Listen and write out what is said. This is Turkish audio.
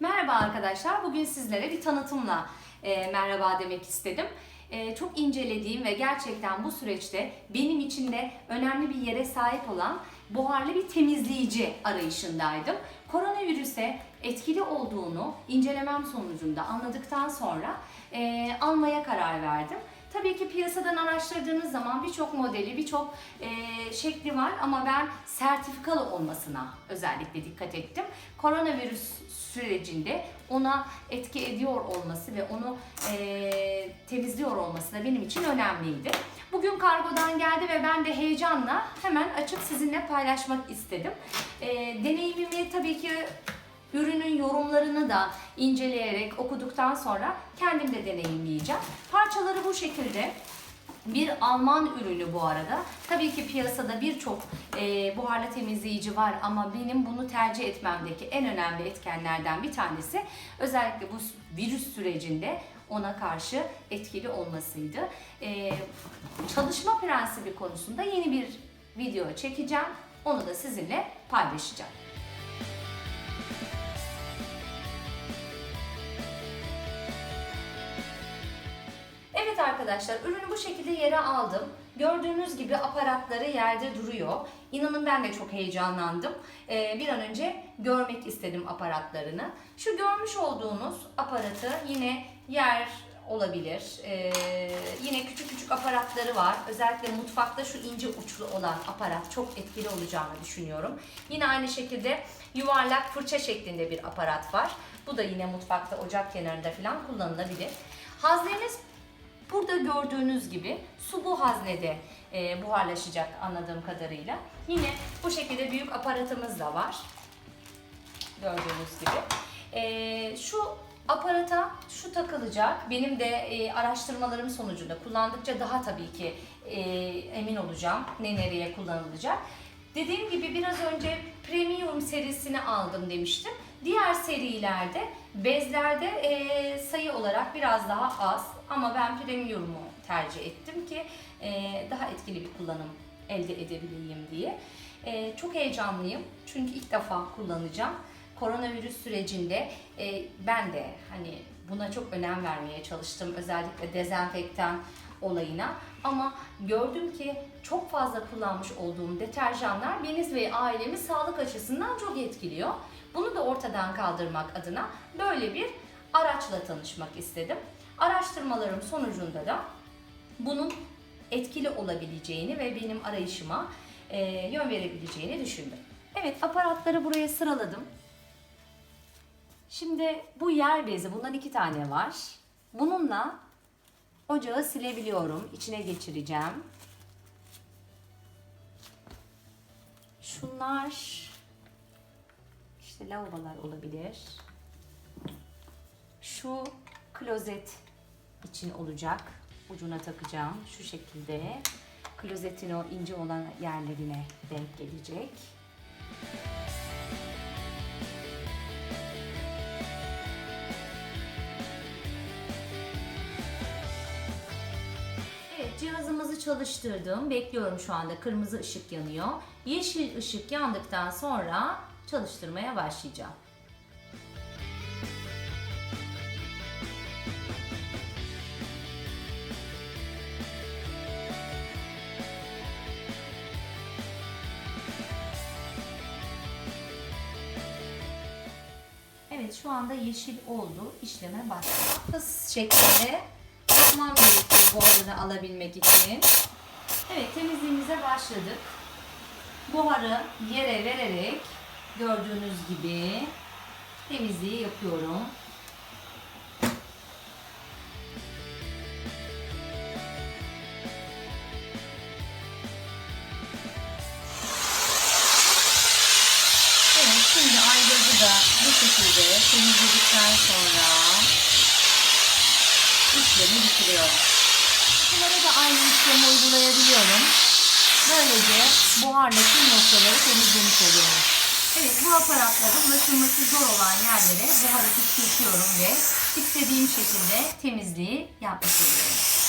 Merhaba arkadaşlar. Bugün sizlere bir tanıtımla e, merhaba demek istedim. E, çok incelediğim ve gerçekten bu süreçte benim için de önemli bir yere sahip olan buharlı bir temizleyici arayışındaydım. Koronavirüse etkili olduğunu incelemem sonucunda anladıktan sonra e, almaya karar verdim. Tabii ki piyasadan araştırdığınız zaman birçok modeli, birçok e, şekli var ama ben sertifikalı olmasına özellikle dikkat ettim. Koronavirüs sürecinde ona etki ediyor olması ve onu e, temizliyor olması da benim için önemliydi. Bugün kargodan geldi ve ben de heyecanla hemen açıp sizinle paylaşmak istedim. E, deneyimimi tabii ki ürünün yorumlarını da inceleyerek okuduktan sonra kendim de deneyimleyeceğim. Parçaları bu şekilde. Bir Alman ürünü bu arada. Tabii ki piyasada birçok e, buharlı temizleyici var ama benim bunu tercih etmemdeki en önemli etkenlerden bir tanesi özellikle bu virüs sürecinde ona karşı etkili olmasıydı. E, çalışma prensibi konusunda yeni bir video çekeceğim. Onu da sizinle paylaşacağım. Arkadaşlar ürünü bu şekilde yere aldım. Gördüğünüz gibi aparatları yerde duruyor. İnanın ben de çok heyecanlandım. Ee, bir an önce görmek istedim aparatlarını. Şu görmüş olduğunuz aparatı yine yer olabilir. Ee, yine küçük küçük aparatları var. Özellikle mutfakta şu ince uçlu olan aparat çok etkili olacağını düşünüyorum. Yine aynı şekilde yuvarlak fırça şeklinde bir aparat var. Bu da yine mutfakta ocak kenarında falan kullanılabilir. Haznemiz Burada gördüğünüz gibi su bu haznede e, buharlaşacak anladığım kadarıyla. Yine bu şekilde büyük aparatımız da var. Gördüğünüz gibi. E, şu aparata şu takılacak. Benim de e, araştırmalarım sonucunda kullandıkça daha tabii ki e, emin olacağım ne nereye kullanılacak. Dediğim gibi biraz önce Premium serisini aldım demiştim. Diğer serilerde bezlerde e, sayı olarak biraz daha az ama ben Premium'u tercih ettim ki e, daha etkili bir kullanım elde edebileyim diye. E, çok heyecanlıyım çünkü ilk defa kullanacağım. Koronavirüs sürecinde e, ben de hani buna çok önem vermeye çalıştım. Özellikle dezenfektan olayına. Ama gördüm ki çok fazla kullanmış olduğum deterjanlar beni ve ailemi sağlık açısından çok etkiliyor. Bunu da ortadan kaldırmak adına böyle bir araçla tanışmak istedim. Araştırmalarım sonucunda da bunun etkili olabileceğini ve benim arayışıma e, yön verebileceğini düşündüm. Evet aparatları buraya sıraladım. Şimdi bu yer bezi bundan iki tane var. Bununla ocağı silebiliyorum. İçine geçireceğim. Şunlar işte lavabolar olabilir. Şu klozet için olacak. Ucuna takacağım. Şu şekilde. Klozetin o ince olan yerlerine denk gelecek. Evet cihazımızı çalıştırdım. Bekliyorum şu anda. Kırmızı ışık yanıyor. Yeşil ışık yandıktan sonra çalıştırmaya başlayacağım. Şu anda yeşil oldu. İşleme başladı. Hız şeklinde yapmam gerekiyor buharını alabilmek için. Evet temizliğimize başladık. Buharı yere vererek gördüğünüz gibi temizliği yapıyorum. Şekilde temizledikten sonra işlemi bitiriyorum. Bunlara da aynı işlemi uygulayabiliyorum. Böylece buharla tüm noktaları temizlemiş oluyorum. Evet bu aparatların ulaşılması zor olan yerlere buharı püskürtüyorum ve istediğim şekilde temizliği yapmış oluyorum.